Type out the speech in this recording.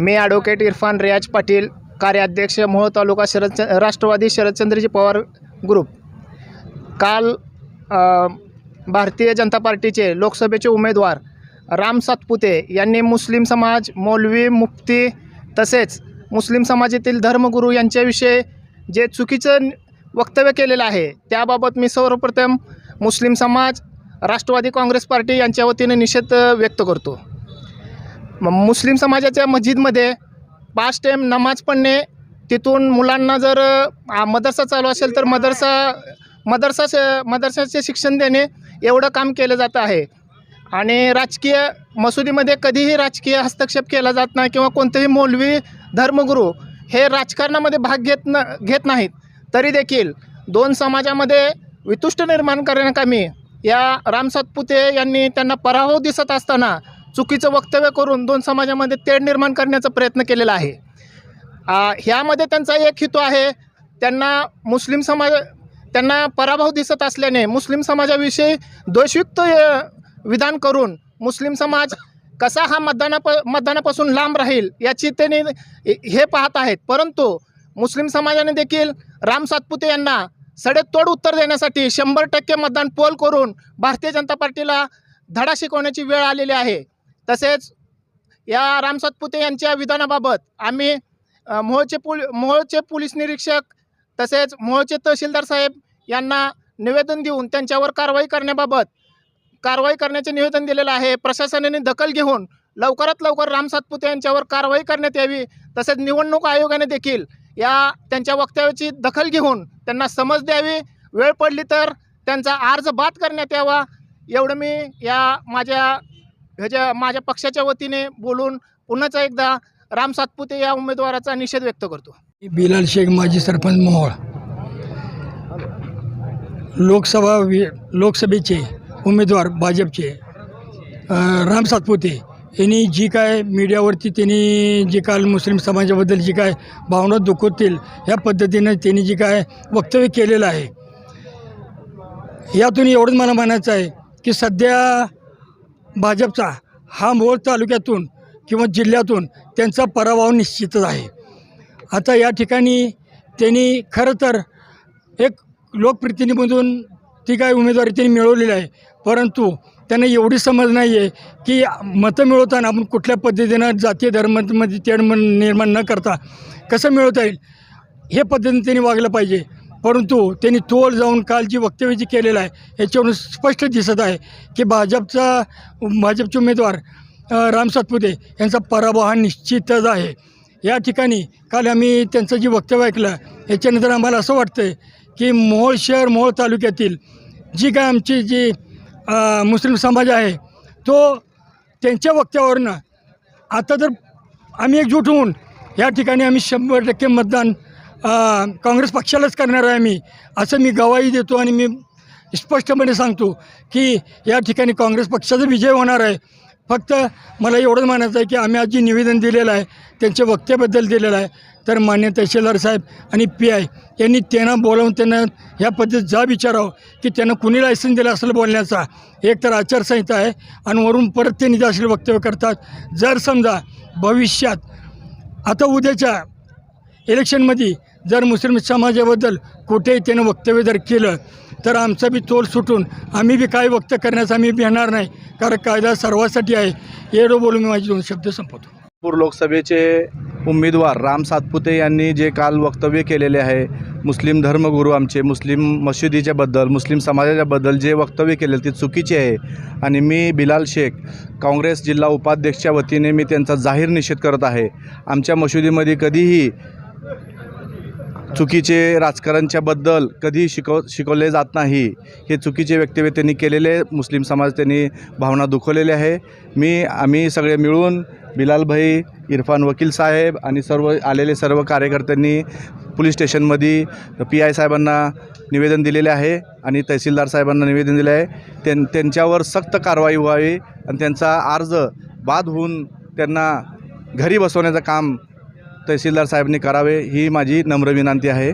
मी advocate Irfan Riyaz Patil कार्याध्यक्ष Mohol taluka Sharad Rashtrawadi Sharadchandraji Pawar group काल भारतीय जनता पार्टीचे लोकसभेचे उमेदवार राम सातपुते यांनी मुस्लिम समाज मौलवी मुफ्ती तसेच मुस्लिम समाजातील धर्मगुरू यांच्याविषयी जे चुकीचं वक्तव्य केलेलं आहे त्याबाबत मी सर्वप्रथम मुस्लिम समाज राष्ट्रवादी काँग्रेस पार्टी यांच्या वतीने निषेध व्यक्त करतो. मुस्लिम समाजाच्या मस्जिदमध्ये पाच टाईम नमाज पडणे तिथून मुलांना जर मदरसा चालू असेल तर मदरसा मदरसा मदरसाचे शिक्षण देणे एवढं काम केलं जात आहे. आणि राजकीय मसुदीमध्ये कधीही राजकीय हस्तक्षेप केला जात नाही किंवा कोणतेही मौलवी धर्मगुरू हे राजकारणामध्ये भाग घेत न घेत नाहीत. तरी देखील दोन समाजामध्ये वितुष्ट निर्माण करण्याकामी या राम सातपुते यांनी त्यांना पराभव दिसत असताना चुकीचं वक्तव्य करून दोन समाजामध्ये तेढ निर्माण करण्याचा प्रयत्न केलेला आहे. ह्यामध्ये त्यांचा एक हेतू आहे त्यांना मुस्लिम समाज त्यांना पराभव दिसत असल्याने मुस्लिम समाजाविषयी दोषयुक्त विधान करून मुस्लिम समाज कसा हा मतदानाप मतदानापासून लांब राहील याची त्यांनी हे पाहत आहेत. परंतु मुस्लिम समाजाने देखील राम सातपुते यांना सडेतोड उत्तर देण्यासाठी शंभर टक्के मतदान पोल करून भारतीय जनता पार्टीला धडा शिकवण्याची वेळ आलेली आहे. तसेच या राम सातपुते यांच्या विधानाबाबत आम्ही अ, मोहोळचे पुल मोहोळचे पोलीस निरीक्षक तसेच मोहोळचे तहसीलदार साहेब यांना निवेदन देऊन त्यांच्यावर कारवाई करण्याबाबत कारवाई करण्याचे निवेदन दिलेलं आहे. प्रशासनाने दखल घेऊन लवकरात लवकर राम सातपुते यांच्यावर कारवाई करण्यात यावी. तसेच निवडणूक आयोगाने देखील या त्यांच्या वक्तव्याची दखल घेऊन त्यांना समज द्यावी. वेळ पडली तर त्यांचा अर्ज बाद करण्यात यावा. एवढं मी या माझ्या ह्याच्या माझ्या पक्षाच्या वतीने बोलून पुन्हाच एकदा राम सातपुते या उमेदवाराचा निषेध व्यक्त करतो. बिलाल शेख माजी सरपंच मोहोळ. लोकसभा वि लोकसभेचे उमेदवार भाजपचे राम सातपुते. यांनी जी काय मीडियावरती त्यांनी जी काल मुस्लिम समाजाबद्दल जी काय भावना दुखवतील ह्या पद्धतीनं त्यांनी जी काय वक्तव्य केलेलं आहे. यातून एवढंच मला म्हणायचं आहे की सध्या भाजपचा हा मोहोळ तालुक्यातून किंवा जिल्ह्यातून त्यांचा पराभव निश्चितच आहे. आता या ठिकाणी त्यांनी खरं तर एक लोकप्रतिनिधीमधून ती काय उमेदवारी त्यांनी मिळवलेली आहे. परंतु त्यांना एवढी समज नाही आहे की मतं मिळवताना आपण कुठल्या पद्धतीनं जातीय धर्मामध्ये तेढ निर्माण न करता कसं मिळवता येईल हे पद्धतीने त्यांनी वागलं पाहिजे. परंतु त्यांनी तोल जाऊन काल जी वक्तव्य जी केलेलं आहे याच्यावरून स्पष्ट दिसत आहे की भाजपचा भाजपचे उमेदवार राम सातपुते यांचा पराभव हा निश्चितच आहे. या ठिकाणी काल आम्ही त्यांचं जे वक्तव्य ऐकलं याच्यानंतर आम्हाला असं वाटतं आहे की मोहोळ शहर मोहोळ तालुक्यातील जी काय आमची जी मुस्लिम समाज आहे तो त्यांच्या वक्त्यावरनं आता जर आम्ही एकजूट होऊन या ठिकाणी आम्ही शंभर टक्के मतदान काँग्रेस पक्षालाच करणार आहे मी. असं मी गवाही देतो आणि मी स्पष्टपणे सांगतो की या ठिकाणी काँग्रेस पक्षाचा विजय होणार आहे. फक्त मला एवढंच म्हणायचं आहे की आम्ही आज जे निवेदन दिलेलं आहे त्यांच्या वक्त्याबद्दल दिलेलं आहे तर मान्य तहसीलदार साहेब आणि पी आय यांनी त्यांना बोलावून त्यांना ह्या पद्धतीत जा विचारावं की त्यांना कुणी लायसन्स दिलं असेल बोलण्याचा? एक तर आचारसंहिता आहे आणि वरून परत ते असले वक्तव्य करतात. जर समजा भविष्यात आता उद्याच्या इलेक्शनमध्ये जर मुस्लिम समाजाबद्दल कुठेही त्यानं वक्तव्य जर केलं तर आमचा बी तोल सुटून आम्ही बी काय वक्त करण्यास आम्ही भिणार नाही कारण कायदा सर्वासाठी आहे. एवढं बोलून मी माझे दोन शब्द संपवतो. नागपूर लोकसभेचे उमेदवार राम सातपुते यांनी जे काल वक्तव्य केलेले आहे मुस्लिम धर्मगुरू आमचे मुस्लिम मशिदीच्याबद्दल मुस्लिम समाजाच्याबद्दल जे वक्तव्य केले ते चुकीचे आहे. आणि मी बिलाल शेख काँग्रेस जिल्हा उपाध्यक्षच्या वतीने मी त्यांचा जाहीर निषेध करत आहे. आमच्या मशिदीमध्ये कधीही चुकीचे राजकारणच्याबद्दल कधी शिकव शिकवले जात नाही. हे चुकीचे वक्तव्य त्यांनी केलेले मुस्लिम समाज त्यांनी भावना दुखवलेली आहे. मी आम्ही सगळे मिळून बिलालभाई इरफान वकील साहेब आणि सर्व आलेले सर्व कार्यकर्त्यांनी पोलीस स्टेशनमध्ये पी आय साहेबांना निवेदन दिलेले आहे आणि तहसीलदार साहेबांना निवेदन दिले आहे. त्यां त्यांच्यावर सक्त कारवाई व्हावी आणि त्यांचा अर्ज बाद होऊन त्यांना घरी बसवण्याचं काम तहसीलदार साहेबांनी करावे ही माझी नम्र विनंती आहे.